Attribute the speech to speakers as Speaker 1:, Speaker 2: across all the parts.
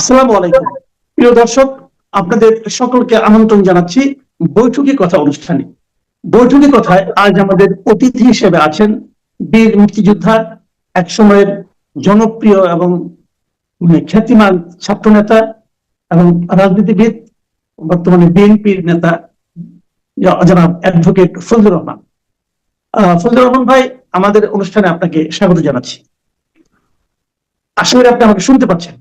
Speaker 1: আসসালামু আলাইকুম। প্রিয় দর্শক, আপনাদের সকলকে আমন্ত্রণ জানাচ্ছি বৈঠকি কথা অনুষ্ঠানে। বৈঠকি কথায় আজ আমাদের অতিথি হিসেবে আছেন বীর মুক্তিযোদ্ধা, এক সময়ের জনপ্রিয় এবং খ্যাতিমান ছাত্র নেতা এবং রাজনীতিবিদ, বর্তমানে বিএনপির নেতা জনাব অ্যাডভোকেট ফজলুর রহমান। ফজলুর রহমান ভাই, আমাদের অনুষ্ঠানে আপনাকে স্বাগত জানাচ্ছি। আশা করি আপনি আমাকে শুনতে পাচ্ছেন।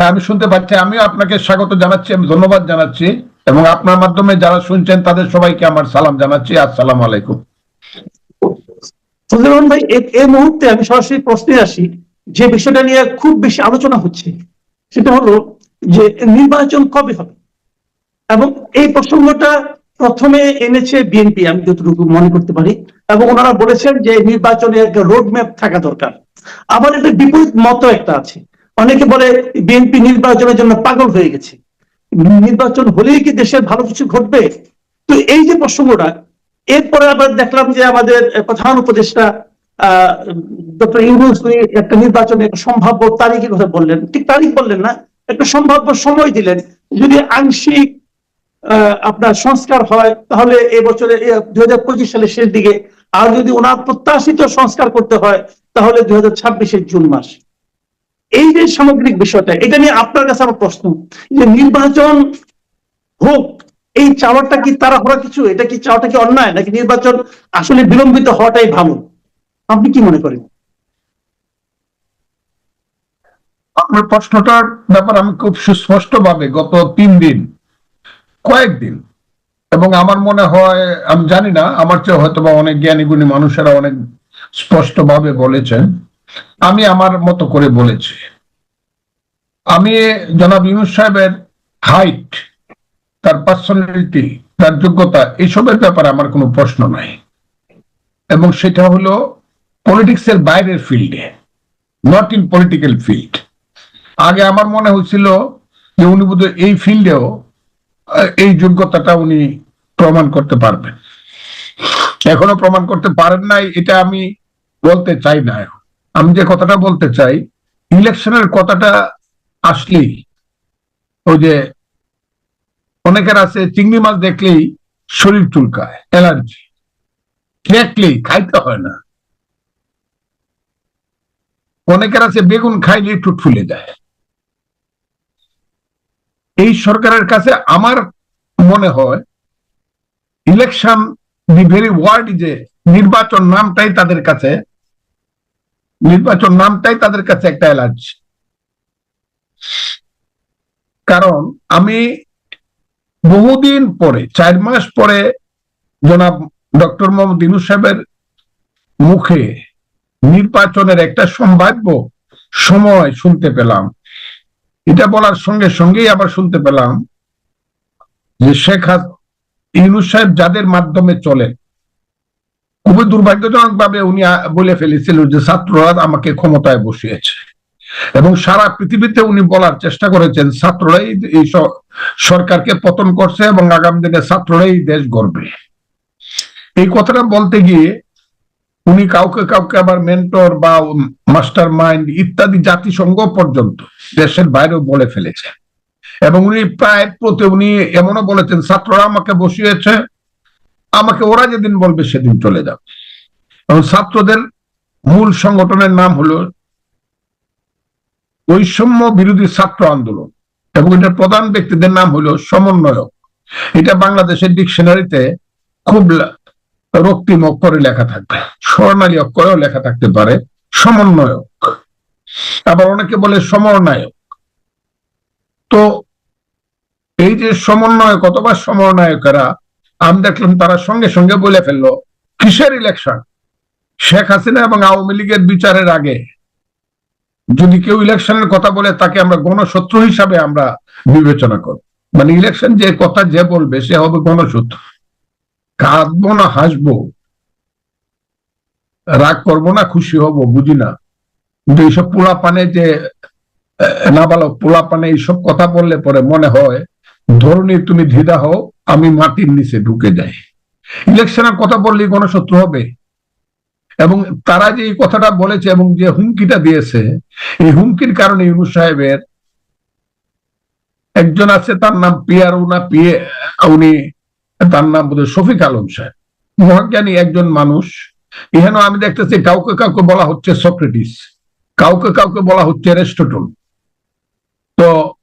Speaker 2: হ্যাঁ আমি শুনতে পাচ্ছি, আমিও আপনাকে স্বাগত জানাচ্ছি, আমি ধন্যবাদ জানাচ্ছি, এবং আপনার মাধ্যমে যারা শুনছেন, তাদের সবাইকে আমার সালাম জানাচ্ছি, আসসালামু আলাইকুম।
Speaker 1: ফজলুর ভাই এই মুহূর্তে আমি সরাসরি প্রশ্নে আসি, যে বিষয়টা নিয়ে খুব বেশি আলোচনা হচ্ছে, সেটা হলো যে নির্বাচন কবে হবে? এবং এই প্রসঙ্গটা প্রথমে এনেছে বিএনপি, আমি যতটুকু মনে করতে পারি, এবং ওনারা বলেছেন যে নির্বাচনে একটা রোড ম্যাপ থাকা দরকার। আবার একটা বিপরীত মত একটা আছে। অনেকে বলে বিএনপি নির্বাচনের জন্য পাগল হয়ে গেছে। নির্বাচন হলেই কি দেশের ভালো কিছু ঘটবে? তো এই যে প্রসঙ্গটা, এরপরে আবার দেখলাম যে আমাদের প্রধান উপদেষ্টা একটা নির্বাচনে সম্ভাব্য তারিখের কথা বললেন। ঠিক তারিখ বললেন না, একটা সম্ভাব্য সময় দিলেন। যদি আংশিক আপনার সংস্কার হয়, তাহলে এবছরে দুই হাজার পঁচিশ সালের শেষ দিকে, আর যদি ওনার প্রত্যাশিত সংস্কার করতে হয়, তাহলে দুই হাজার ছাব্বিশের জুন মাস। এই যে সামগ্রিক বিষয়টা, এটা নিয়ে আপনার কাছে আমার প্রশ্ন, যে নির্বাচন হোক, এই চাওয়াটা কি তারা হওয়া কিছু? এটা কি চাওয়াটা কি অন্যায়? নাকি নির্বাচন আসলে বিলম্বিত হওয়াটাই ভালো? আপনি কি মনে করেন?
Speaker 2: আপনার প্রশ্নটার ব্যাপার আমি খুব সুস্পষ্ট ভাবে গত তিন দিন, কয়েকদিন, এবং আমার মনে হয়, আমি জানি না, আমার চেয়ে হয়তো বা অনেক জ্ঞানী গুণী মানুষেরা অনেক স্পষ্ট ভাবে বলেছেন। আমি আমার মতো করে বলেছি। আমি জনাব ইউনুস সাহেবের হাইট তার পার্সোনালিটি তার যোগ্যতা, এসবের ব্যাপারে আমার কোনো প্রশ্ন নাই। এবং সেটা হলো পলিটিক্স এর বাইরের ফিল্ডে নট ইন পলিটিক্যাল ফিল্ড আগে আমার মনে হয়েছিল যে উনি বোধহয় এই ফিল্ডেও এই যোগ্যতাটা উনি প্রমাণ করতে পারবেন। এখনও প্রমাণ করতে পারেন নাই, এটা আমি বলতে চাই না এখন। আমি যে কথাটা বলতে চাই, ইলেকশনের কথাটা আসলেই ওই যে অনেকের আছে, চিংড়ি মাছ দেখলেই শরীর চুলকায়, অ্যালার্জি। দেখলেই খাইতে হয় না। অনেকের আছে বেগুন খাইলে টুট ফুলে যায়। এই সরকারের কাছে আমার মনে হয়, ইলেকশন দি ভেরি ওয়ার্ড যে নির্বাচন নামটাই তাদের কাছে নির্বাচন নামটাই তাদের কাছে একটা অ্যালার্জি। কারণ আমি বহুদিন পরে, চার মাস পরে জনাব ডক্টর মোহাম্মদ ইনুস সাহেবের মুখে নির্বাচনের একটা সম্ভাব্য সময় শুনতে পেলাম। এটা বলার সঙ্গে সঙ্গেই আবার শুনতে পেলাম যে শেখ হাস ইউনুস সাহেব যাদের মাধ্যমে চলেন খুবই দুর্ভাগ্যজনক ভাবে উনি বলে ফেলেছিল যে ছাত্ররা আমাকে ক্ষমতায় বসিয়েছে। এবং সারা পৃথিবীতে উনি বলার চেষ্টা করেছেন, ছাত্ররাই এই সরকারকে পতন করছে এবং আগামী দিনে ছাত্ররাই দেশ গড়বে। এই কথাটা বলতে গিয়ে উনি কাউকে কাউকে আবার মেন্টর বা মাস্টার মাইন্ড ইত্যাদি জাতিসংঘ পর্যন্ত দেশের বাইরেও বলে ফেলেছে। এবং উনি প্রায় প্রতি উনি এমনও বলেছেন, ছাত্ররা আমাকে বসিয়েছে আমাকে ওরা যেদিন বলবে সেদিন চলে যাবে। এবং ছাত্রদের মূল সংগঠনের নাম হলো বৈষম্য বিরোধী ছাত্র আন্দোলন এবং এটার প্রধান ব্যক্তিদের নাম হলো সমন্বয়ক। এটা বাংলাদেশের ডিকশনারিতে খুব রক্তিম অক্ষরে লেখা থাকবে, স্বর্ণালী অক্ষরেও লেখা থাকতে পারে, সমন্বয়ক। আবার অনেকে বলে সমন্বয়ক। তো এই যে সমন্বয়ক অথবা সমন্বয়কেরা আমি দেখলাম তারা সঙ্গে সঙ্গে বলে ফেলল, কিসের ইলেকশন শেখ হাসিনা এবং আওয়ামী লীগের বিচারের আগে। যদি কেউ ইলেকশনের কথা বলে, তাকে আমরা গণশত্রু হিসাবে আমরা বিবেচনা করব। মানে ইলেকশন যে কথা যে বলবে, সে হবে গণশত্রু। কাঁদবো না, হাসবো। রাগ করব না, খুশি হব, বুঝি না। কিন্তু এইসব পোলা পানে যে নাবালক পোলা পানে এইসব কথা বললে পরে মনে হয় ধরনী তুমি ধিদা হও, আমি মাটির নিচে ঢুকে যাই। ইলেকশনের কথা বললেই গণশত্রু হবে। এবং তারা যে এই কথাটা বলেছে এবং যে হুমকিটা দিয়েছে, এই হুমকির কারণে ইউনুস সাহেবের একজন আছে, তার নাম পিয়ার উনা পিয়ে, উনি তার নাম বোধ শফিক আলম সাহেব। মহাজ্ঞানী একজন মানুষ। এখানে আমি দেখতেছি কাউকে কাউকে বলা হচ্ছে সক্রেটিস, কাউকে কাউকে বলা হচ্ছে অ্যারিস্টটল। তো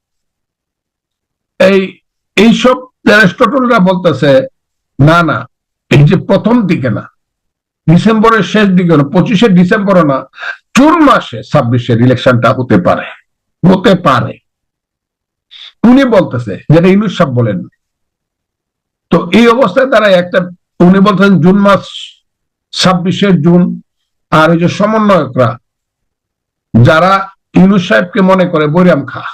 Speaker 2: এই এইসব অ্যারিস্টটলরা বলতেছে, না না, এই যে প্রথম দিকে না, ডিসেম্বরের শেষ দিকে না, পঁচিশে ডিসেম্বরও না, জুন মাসে ছাব্বিশের ইলেকশনটা হতে পারে হতে পারে। উনি বলতেছে, যেটা ইনুস সাহেব বলেন, তো এই অবস্থায় তারা একটা, উনি বলতেন জুন মাস, ছাব্বিশে জুন, আর ওই যে সমন্বয়করা, যারা ইউনুস সাহেবকে মনে করে বৈরাম খা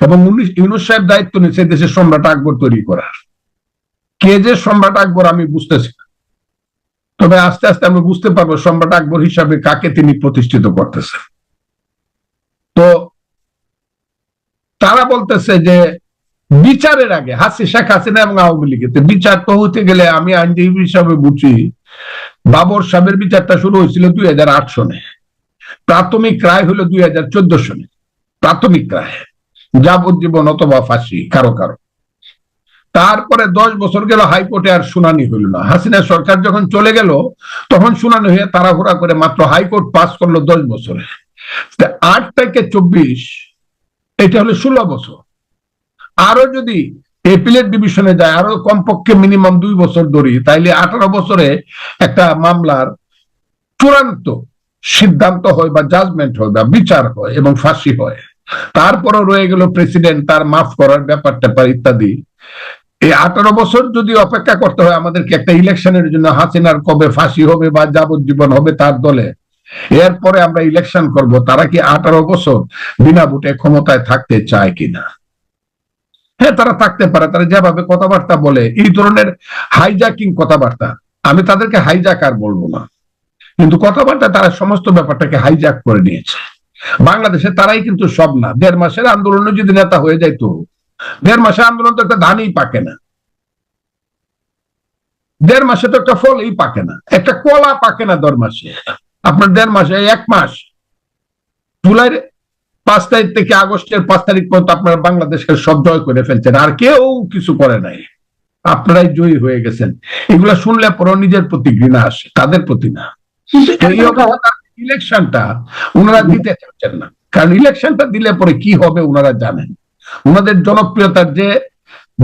Speaker 2: এবং উনি- ইউনুস সাহেব দায়িত্ব নিচ্ছে দেশের সম্রাট আকবর তৈরি করার। কে যে সম্রাট আকবর আমি বুঝতেছি। তবে আস্তে আস্তে আমি বুঝতে পারব সম্রাট আকবর হিসাবে কাকে তিনি প্রতিষ্ঠিত করতেছেন। তো তারা বলতেছে যে বিচারের আগে হাসি, শেখ হাসিনা এবং আওয়ামী লীগের বিচার তো হতে গেলে আমি আইনজীবী হিসাবে বুঝি, বাবর সাহেবের বিচারটা শুরু হয়েছিল দুই হাজার আট সনে। প্রাথমিক রায় হলো দুই হাজার চোদ্দ সনে। প্রাথমিক রায়। যাবজ্জীবন অথবা ফাঁসি, কারও কারও। তারপরে দশ বছর গেল, হাইকোর্টে আর শুনানি হইল না। হাসিনা সরকার যখন চলে গেল, তখন শুনানি হয়ে তাড়াহুড়া করে মাত্র হাইকোর্ট পাস করল দশ বছরে। আট থেকে চব্বিশ, এটা হলো ষোলো বছর। আরও যদি এপিলেট ডিভিশনে যায়, আরও কমপক্ষে মিনিমাম দুই বছর ধরি, তাইলে আঠারো বছরে একটা মামলার চূড়ান্ত সিদ্ধান্ত হয় বা জাজমেন্ট হয় বা বিচার হয় এবং ফাঁসি হয়। তারপরও রয়ে গেল প্রেসিডেন্ট, তার মাফ করার ব্যাপার ট্যাপার ইত্যাদি। এই আঠারো বছর যদি অপেক্ষা করতে হয় আমাদেরকে একটা ইলেকশনের জন্য, হাসিনার কবে ফাঁসি হবে বা যাবজ্জীবন হবে তার দলে, এরপরে আমরা ইলেকশন করব, তারা কি আঠারো বছর বিনা ভোটে ক্ষমতায় থাকতে চায় কিনা? হ্যাঁ তারা থাকতে পারে, তারা যেভাবে কথাবার্তা বলে, এই ধরনের হাইজাকিং কথাবার্তা, আমি তাদেরকে হাইজাক আর বলব না। কিন্তু কথাবার্তা তারা সমস্ত ব্যাপারটাকে হাইজাক করে নিয়েছে। বাংলাদেশে তারাই কিন্তু সব না। দেড় মাসের আন্দোলনে যদি নেতা হয়ে যাইতো দেড় মাসের আন্দোলন তো একটা ধানই পাকে না। দেড় মাসে তো একটা ফলই পাকে না। একটা কলা পাকে না দেড় মাসে। আপনার দেড় মাসে এক মাস। জুলাইয়ের পাঁচ তারিখ থেকে আগস্টের পাঁচ তারিখ পর্যন্ত আপনারা বাংলাদেশকে সব জয় করে ফেলছেন। আর কেউ কিছু করে নাই। আপনারাই জয়ী হয়ে গেছেন। এগুলা শুনলে পরও নিজের প্রতি ঘৃণা আসে তাদের প্রতি না। ইলেকশনটা ওনারা দিতে চাচ্ছেন না। কারণ ইলেকশনটা দিলে পরে কি হবে ওনারা জানেন। ওনাদের জনপ্রিয়তার যে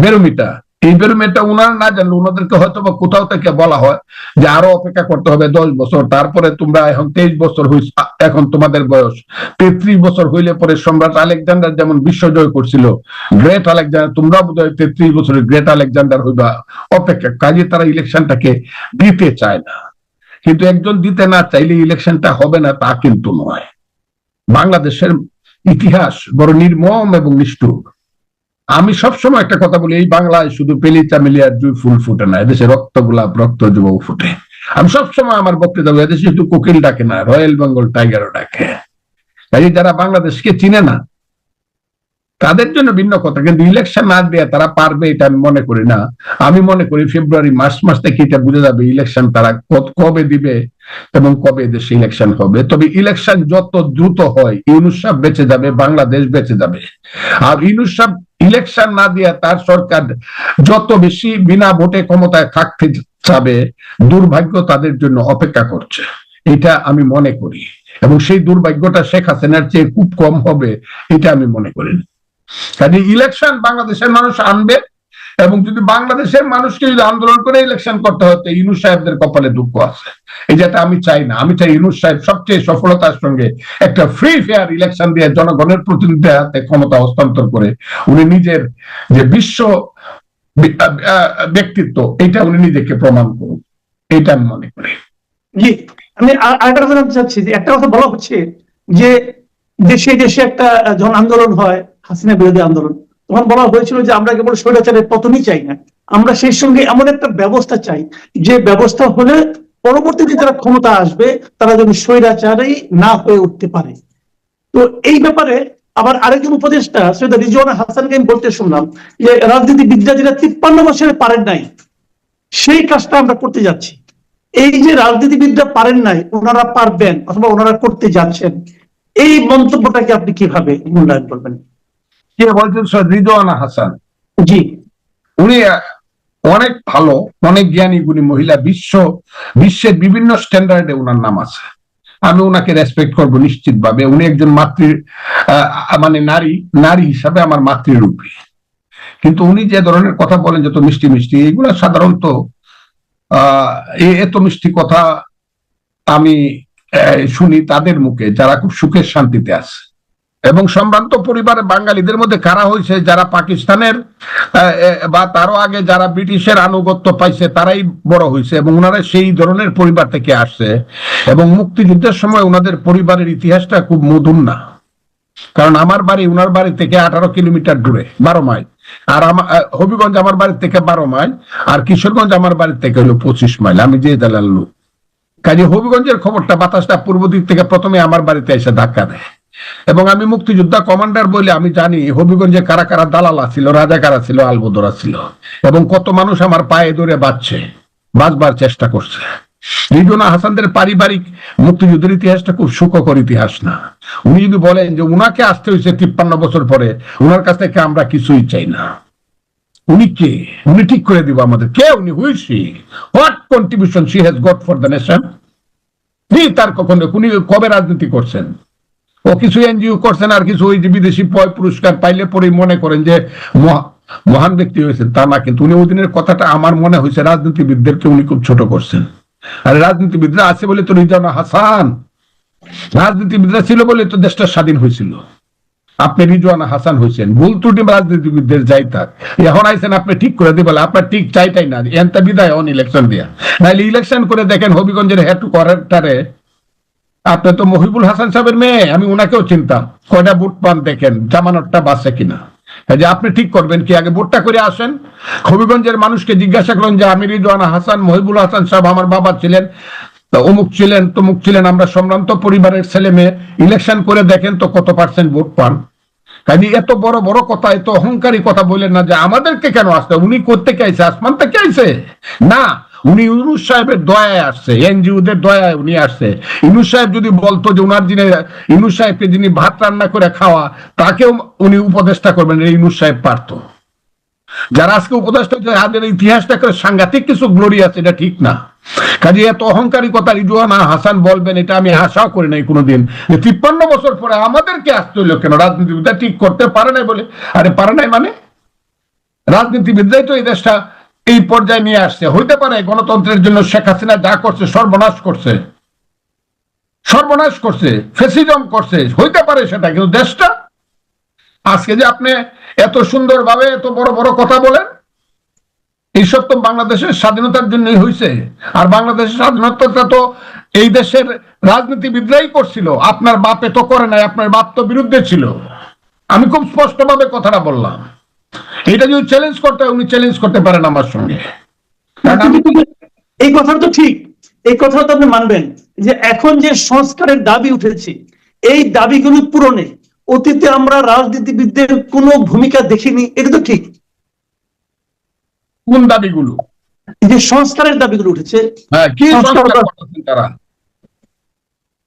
Speaker 2: বেরোমিটার এই বেরোমিটার ওনারা না জানলে ওনাদেরকে হয়তো বা কোথাও থেকে বলা হয় যে আরও অপেক্ষা করতে হবে দশ বছর। তারপরে তোমরা এখন তেইশ বছর হইছ, এখন তোমাদের বয়স। তেত্রিশ বছর হইলে পরে সম্রাট আলেকজান্ডার যেমন বিশ্বজয় করছিল, গ্রেট আলেকজান্ডার, তোমরা বোধ হয় তেত্রিশ বছরের গ্রেট আলেকজান্ডার হইবা অপেক্ষা। কাজে তারা ইলেকশনটাকে দিতে চায় না। কিন্তু একজন দিতে না চাইলে ইলেকশনটা হবে না, তা কিন্তু নয়। বাংলাদেশের ইতিহাস বড় নির্মম এবং নিষ্ঠুর। আমি সবসময় একটা কথা বলি, এই বাংলায় শুধু পেলি চামেলিয়ার জুই ফুল ফুটে না, এদেশে রক্ত গোলাপ, রক্ত যুবক ফুটে। আমি সবসময় আমার বক্তৃতা এদেশে শুধু কোকিল ডাকে না, রয়্যাল বেঙ্গল টাইগারও ডাকে। তাই যারা বাংলাদেশকে চিনে না তাদের জন্য ভিন্ন কথা, কিন্তু ইলেকশন না দিয়ে তারা পারবে এটা আমি মনে করি না। আমি মনে করি ফেব্রুয়ারি মার্চ মাস থেকে এটা বুঝে যাবে ইলেকশন তারা কবে দিবে এবং কবে দেশে ইলেকশন হবে। তবে ইলেকশন যত দ্রুত হয়, ইউনুস বেঁচে যাবে, বাংলাদেশ বেঁচে যাবে। আর ইউনুস ইলেকশন না দিয়ে তার সরকার যত বেশি বিনা ভোটে ক্ষমতায় থাকতে চাবে, দুর্ভাগ্য তাদের জন্য অপেক্ষা করছে। এটা আমি মনে করি। এবং সেই দুর্ভাগ্যটা শেখ হাসিনার চেয়ে খুব কম হবে, এটা আমি মনে করি না। কাজে ইলেকশন বাংলাদেশের মানুষ আনবে, এবং যদি বাংলাদেশের মানুষকে যদি আন্দোলন করে ইলেকশন করতে হয়, তো ইউনুস সাহেবদের কপালে দুঃখ আছে। এই যেটা আমি চাই না, আমি চাই ইউনুস সাহেব সবচেয়ে সফলতার সঙ্গে একটা ফ্রি ফেয়ার ইলেকশন দিয়ে জনগণের প্রতিনিধিদের হাতে ক্ষমতা হস্তান্তর করে উনি নিজের যে বিশ্ব ব্যক্তিত্ব, এটা উনি নিজেকে প্রমাণ করুন। এটা আমি মনে করি।
Speaker 1: জি, আমি আরেকটা কথা চাচ্ছি, যে একটা কথা বলা হচ্ছে যে দেশে দেশে একটা জন আন্দোলন হয় হাসিনা বিরোধী আন্দোলন। তখন বলা হয়েছিল যে আমরা কেবল স্বৈরাচারের পতনই চাই না। আমরা সেই সঙ্গে এমন একটা ব্যবস্থা চাই, যে ব্যবস্থা হলে পরবর্তীতে যারা ক্ষমতা আসবে, তারা যেন স্বৈরাচারেই না হয়ে উঠতে পারে। তো এই ব্যাপারে আবার আরেকজন উপদেষ্টা, সৈয়দ রিজওয়ান হাসানকে আমি বলতে শুনলাম যে রাজনীতিবিদরা যেটা তিপ্পান্ন বছরে পারেন নাই, সেই কাজটা আমরা করতে যাচ্ছি। এই যে রাজনীতিবিদরা পারেন নাই, ওনারা পারবেন, অথবা ওনারা করতে যাচ্ছেন, এই মন্তব্যটাকে আপনি কীভাবে মূল্যায়ন করবেন?
Speaker 2: কে বলছেন? রিজওয়ানা হাসান।
Speaker 1: জি।
Speaker 2: উনি অনেক ভালো অনেক জ্ঞানী গুণী মহিলা বিশ্ব বিশ্বের বিভিন্ন স্ট্যান্ডার্ডে উনার নাম আছে। আমি ওনাকে রেসপেক্ট করব নিশ্চিত ভাবে উনি একজন মাতৃ মানে নারী নারী হিসাবে আমার মাতৃরূপী। কিন্তু উনি যে ধরনের কথা বলেন যত মিষ্টি মিষ্টি এগুলো সাধারণত এত মিষ্টি কথা আমি শুনি তাদের মুখে যারা খুব সুখের শান্তিতে আছে। এবং সম্ভ্রান্ত পরিবারে বাঙালিদের মধ্যে কারা হয়েছে, যারা পাকিস্তানের বা তারও আগে যারা ব্রিটিশের আনুগত্য পাইছে, তারাই বড় হয়েছে এবং ওনারা সেই ধরনের পরিবার থেকে আসছে এবং মুক্তিযুদ্ধের সময় ওনাদের পরিবারের ইতিহাসটা খুব মধুর না। কারণ আমার বাড়ি ওনার বাড়ি থেকে আঠারো কিলোমিটার দূরে, বারো মাইল। আর আমার হবিগঞ্জ আমার বাড়ি থেকে বারো মাইল, আর কিশোরগঞ্জ আমার বাড়ি থেকে হলো পঁচিশ মাইল। আমি যে জেলার লোক। কাজে হবিগঞ্জের খবরটা বাতাসটা পূর্ব দিক থেকে প্রথমে আমার বাড়িতে এসে ধাক্কা দেয়। এবং আমি মুক্তিযোদ্ধা কমান্ডার বলে আমি জানি, হবিগঞ্জে কারা কারা দালালা ছিল রাজা কারা ছিল আলবদরা ছিল এবং কত মানুষ আমার পায়ে ধরে বাঁচছে, বাঁচবার চেষ্টা করছে। রিজনা হাসানদের পারিবারিক মুক্তিযুদ্ধের ইতিহাসটা খুব সুখকর ইতিহাস না। উনি যদি বলেন যে উনাকে আসতে হয়েছে তিপ্পান্ন বছর পরে, উনার কাছ থেকে আমরা কিছুই চাই না। উনি কে? উনি ঠিক করে দিব আমাদের। কে উনি? Who is she what contribution she has got for the nation তার কখনো উনি কবে রাজনীতি করছেন? ও কিছু এনজিও করছেন আর কিছু ওই যে বিদেশি পুরস্কার পাইলে পরেই মনে করেন যে মহান ব্যক্তি হয়েছেন। তা না, কিন্তু উনি ওই দিনের কথাটা আমার মনে হয়েছে, রাজনীতিবিদদেরকে উনি খুব ছোট করছেন। আর রাজনীতিবিদরা আছে বলে তো রিজানা হাসান। রাজনীতিবিদরা ছিল বলে তো দেশটা স্বাধীন হয়েছিল। আপনি রিজওয়ানা হাসান হয়েছেন। ভুল ত্রুটি রাজনীতিবিদদের যাই থাক এখন আইসেন আপনি ঠিক করে দিবেন আপনার ঠিক চাইটাই না। এনতা বিদায় অন ইলেকশন দিয়া। নাহলে ইলেকশন করে দেখেন হবিগঞ্জের হেড কোয়ার্টারে আপনি তো মহিবুল হাসান সাহেবের মেয়ে, আমি ওনাকেও চিনতাম। কয়টা বুট পান দেখেন, জামানতটা বাসে কিনা। যে আপনি ঠিক করবেন কি, আগে ভোটটা করে আসেন। হবিগঞ্জের মানুষকে জিজ্ঞাসা করলেন যে, আমি রিজওয়ানা হাসান, মহিবুল হাসান সাহেব আমার বাবা ছিলেন। অমুক ছিলেন, তমুক ছিলেন, আমরা সম্ভ্রান্ত পরিবারের ছেলে মেয়ে। ইলেকশন করে দেখেন তো কত পার্সেন্ট ভোট পান। কাজে এত বড় বড় কথা, এত অহংকারী কথা বলেন না যে, আমাদেরকে কেন আসতে উনি করতে আইছে? আসমান থেকে আইছে? না উনি ইউনুস সাহেবের দয়ায় আসছে এনজিওদের দয়ায় উনি আসছে। ইউনুস সাহেব যদি বলতো যে উনার যিনি ইউনুস সাহেবকে যিনি ভাত রান্না করে খাওয়া তাকেও উনি উপদেষ্টা করবেন ইউনুস সাহেব পারতো। যারা আজকে উপদেষ্টা হচ্ছে, তাদের ইতিহাসটা করে সাংঘাতিক কিছু গ্লোরি আছে এটা ঠিক না। কাজে এত অহংকারী কথা রিজওয়ানা হাসান বলবেন এটা আমি আশাও করি নাই কোনোদিন। যে তিপ্পান্ন বছর পরে আমাদেরকে আসতে হইল কেন? রাজনীতিবিদরা ঠিক করতে পারে নাই বলে। আরে পারে নাই মানে? রাজনীতিবিদরাই তো এই দেশটা এই পর্যায়ে নিয়ে আসছে। হইতে পারে গণতন্ত্রের জন্য শেখ হাসিনা যা করছে সর্বনাশ করছে। সর্বনাশ করছে, ফেসিজম করছে, হইতে পারে সেটা, কিন্তু দেশটা? আজকে যে আপনি এত সুন্দরভাবে এত বড় বড় কথা বলেন, এইসব তো বাংলাদেশের স্বাধীনতার জন্যই হয়েছে আর বাংলাদেশের স্বাধীনতাটা তো এই দেশের রাজনীতিবিদরাই করছিল। আপনার বাপে তো করে নাই, আপনার বাপ তো বিরুদ্ধে ছিল। আমি খুব স্পষ্টভাবে কথাটা বললাম। এটা যদি চ্যালেঞ্জ করতে হয়, উনি চ্যালেঞ্জ করতে পারেন আমার সঙ্গে।
Speaker 1: এই কথাটা তো ঠিক। এই কথাটা তো আপনি মানবেন যে এখন যে সংস্কারের দাবি উঠেছে এই দাবিগুলো পূরণে অতীতে আমরা রাজনীতিবিদদের কোনো ভূমিকা দেখিনি এটা তো ঠিক।
Speaker 2: কোন দাবিগুলো?
Speaker 1: যে সংস্কারের দাবিগুলো উঠেছে
Speaker 2: হ্যাঁ কি তারা?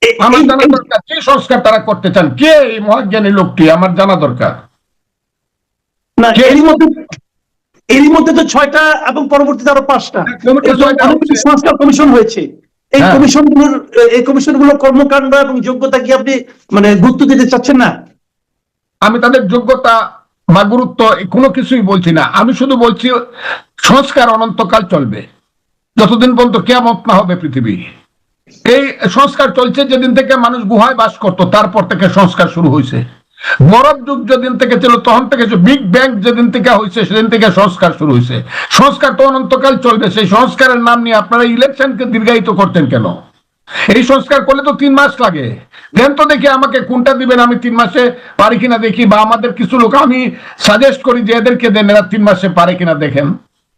Speaker 1: এ-
Speaker 2: আমার জানা দরকার কি সংস্কার তারা করতে চান? কে এই মহাজ্ঞানী লোকটি? আমার জানা দরকার।
Speaker 1: না এরই মধ্যে এরই মধ্যে তো ছয়টা এবং পরবর্তীতে আরও পাঁচটা।
Speaker 2: হচ্ছে।
Speaker 1: সংস্কার কমিশন হয়েছে। এই
Speaker 2: হ্যাঁ।
Speaker 1: কমিশনগুলোর এই কমিশনগুলোর কর্মকাণ্ড এবং যোগ্যতা কি আপনি মানে গুরুত্ব দিতে চাচ্ছেন না?
Speaker 2: আমি তাদের যোগ্যতা বা গুরুত্ব কোনো কিছুই বলছি না। আমি শুধু বলছি সংস্কার অনন্তকাল চলবে। যতদিন পর্যন্ত কেমত না হবে পৃথিবী। এই সংস্কার চলছে যেদিন থেকে মানুষ গুহায় বাস করতো তারপর থেকে সংস্কার শুরু হয়েছে। বরফ যুগ যেদিন থেকে ছিল, তখন থেকে বিগ ব্যাং যেদিন থেকে হয়েছে সেদিন থেকে সংস্কার শুরু হয়েছে সংস্কার তো অনন্তকাল চলবে। সেই সংস্কারের নাম নিয়ে আপনারা ইলেকশনকে দীর্ঘায়িত করতেন কেন? এই সংস্কার করলে তো তিন মাস লাগে। দেন তো দেখি আমাকে কোনটা দিবেন, আমি তিন মাসে পারি কিনা দেখি, বা আমাদের কিছু লোক আমি সাজেস্ট করি যে এদেরকে দেন, এরা তিন মাসে পারে কিনা দেখেন।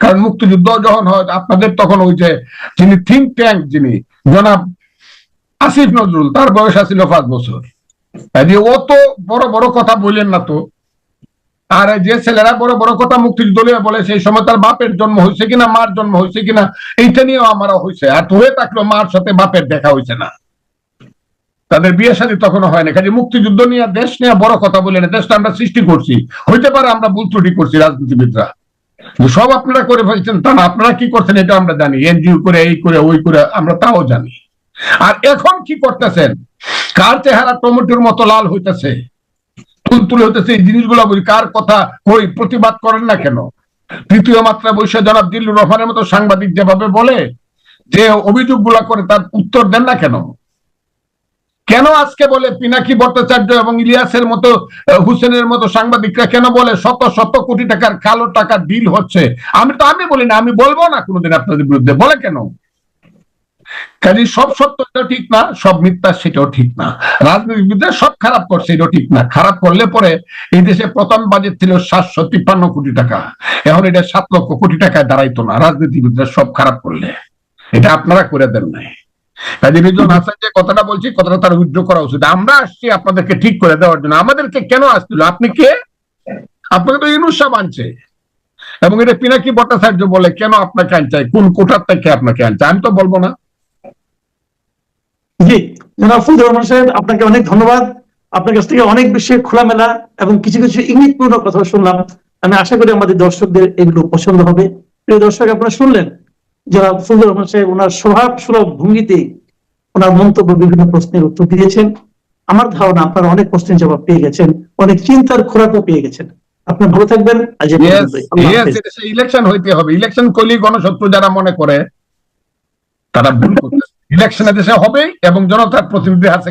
Speaker 2: কারণ মুক্তিযুদ্ধ যখন হয়, আপনাদের তখন ওই যে যিনি থিঙ্ক ট্যাঙ্ক যিনি, জনাব আসিফ নজরুল, তার বয়স আছিল পাঁচ বছর। কাজে ও তো বড় বড় কথা বললেন না তো। আর যে ছেলেরা বড় বড় কথা মুক্তিযুদ্ধ নিয়ে বলে, সেই সময় তার বাপের জন্ম হয়েছে কিনা, মার জন্ম হয়েছে কিনা, এইটা নিয়েও আমারও হয়েছে আর হয়ে থাকল মার সাথে বাপের দেখা হয়েছে না। তাদের বিয়ে শাদী তখনো হয় না কাজে মুক্তিযুদ্ধ নিয়ে, দেশ নিয়ে বড় কথা বলে না। দেশটা আমরা সৃষ্টি করছি। হইতে পারে আমরা ভুল ত্রুটি করছি রাজনীতিবিদরা। সব আপনারা করে ফেলছেন, তা আপনারা কি করছেন এটা আমরা জানি। এনজিও করে, এই করে, ওই করে, আমরা তাও জানি। আর এখন কি করতেছেন? কার চেহারা টমেটোর মতো লাল হইতেছে? তুলতুলে হইতেছে এই জিনিসগুলো বলি, কার কথা কই, প্রতিবাদ করেন না কেন? তৃতীয় মাত্রা বৈশ্য জনাব দিল্লুর রহমানের মতো সাংবাদিক যেভাবে বলে, যে অভিযোগ করে তার উত্তর দেন না কেন? কেন আজকে বলে পিনাকি ভট্টাচার্য এবং ইলিয়াসের মতো হুসেনের মতো সাংবাদিকরা কেন বলে শত শত কোটি টাকার কালো টাকা ডিল হচ্ছে? আমি তো, আমি বলি না, আমি বলব না কোনোদিন আপনাদের বিরুদ্ধে। বলে কেন? কাজে সব সত্য এটা ঠিক না, সব মিথ্যা সেটাও ঠিক না। রাজনীতিবিদরা সব খারাপ করছে, এটাও ঠিক না। খারাপ করলে পরে এই দেশে প্রথম বাজেট ছিল সাতশো তিপ্পান্ন কোটি টাকা। এখন এটা সাত লক্ষ কোটি টাকায় দাঁড়াইতো না। রাজনীতিবিদরা সব খারাপ করলে। এটা আপনারা করে দেন নাই। কাজী রিজন হাসান যে কথাটা বলছি, কথাটা তার উইথড্র করা উচিত। আমরা আসছি আপনাদেরকে ঠিক করে দেওয়ার জন্য। আমাদেরকে কেন আসছিল আপনি কে? আপনাকে তো ইনুসা আনছে। এবং এটা পিনাকি ভট্টাচার্য বলে, কেন আপনাকে আনছে? কোন কোটার থেকে আপনাকে আনছে? আমি তো বলব না।
Speaker 1: জি, জনাব রহমান সাহেব, আপনাকে অনেক ধন্যবাদ। আপনার কাছ থেকে অনেক বেশি খোলামেলা এবং কিছু কিছু ইঙ্গিতপূর্ণ কথা শুনলাম। আমি আশা করি আমাদের দর্শকদের এগুলো পছন্দ হবে। প্রিয় দর্শক, আপনারা শুনলেন জনাব ফজলুর রহমান সাহেব ওনার স্বভাব সুলভ ভঙ্গিতে ওনার মন্তব্য বিভিন্ন প্রশ্নের উত্তর দিয়েছেন। আমার ধারণা আপনারা অনেক প্রশ্নের জবাব পেয়ে গেছেন অনেক চিন্তার খোরাকও পেয়ে গেছেন। আপনি ভালো থাকবেন।
Speaker 2: ইলেকশন হইতে হবে। ইলেকশন করলে গণশত্রু যারা মনে করে তারা ভুল করতেছে ইলেকশনে দেশে হবে এবং জনতার প্রতিনিধি আছে